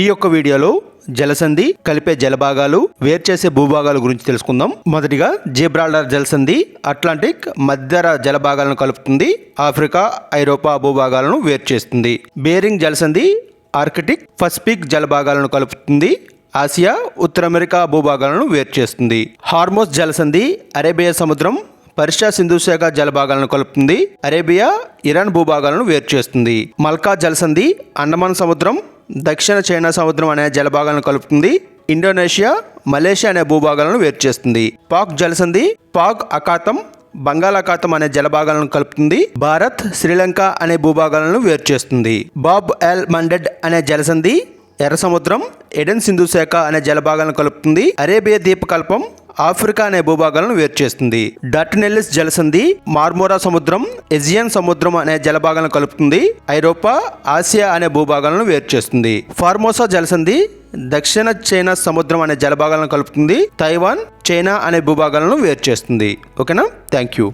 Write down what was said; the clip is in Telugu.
ఈ యొక్క వీడియోలో జలసంధి కలిపే జలభాగాలు వేరు చేసే భూభాగాల గురించి తెలుసుకుందాం. మొదటిగా జిబ్రాల్డర్ జలసంధి అట్లాంటిక్ మధ్యర జలభాగాలను కలుపుతుంది. ఆఫ్రికా ఐరోపా భూభాగాలను వేరు చేస్తుంది. బేరింగ్ జలసంధి ఆర్కిటిక్ పసిఫిక్ జలభాగాలను కలుపుతుంది. ఆసియా ఉత్తర అమెరికా భూభాగాలను వేరు చేస్తుంది. హార్మోస్ జలసంధి అరేబియా సముద్రం పర్షియా సింధు శాఖ జలభాగాలను కలుపుతుంది. అరేబియా ఇరాన్ భూభాగాలను వేరు చేస్తుంది. మల్కా జలసంధి అండమాన్ సముద్రం దక్షిణ చైనా సముద్రం అనే జలభాగాలను కలుపుతుంది. ఇండోనేషియా మలేషియా అనే భూభాగాలను వేరు చేస్తుంది. పాక్ జలసంధి పాక్ అఖాతం బంగాళాఖాతం అనే జలభాగాలను కలుపుతుంది. భారత్ శ్రీలంక అనే భూభాగాలను వేరు చేస్తుంది. బాబ్ ఎల్ మండెడ్ అనే జలసంధి ఎర్ర సముద్రం ఎడెన్ సింధు శాఖ అనే జలభాగాలను కలుపుతుంది. అరేబియా ద్వీపకల్పం ఆఫ్రికా అనే భూభాగాలను వేరు చేస్తుంది. డట్నెల్లిస్ జలసంధి మార్మోరా సముద్రం ఎజియన్ సముద్రం అనే జలభాగాలను కలుపుతుంది. ఐరోపా ఆసియా అనే భూభాగాలను వేరు చేస్తుంది. ఫార్మోసా జలసంధి దక్షిణ చైనా సముద్రం అనే జలభాగాలను కలుపుతుంది. తైవాన్ చైనా అనే భూభాగాలను వేరు చేస్తుంది. ఓకేనా? Thank you.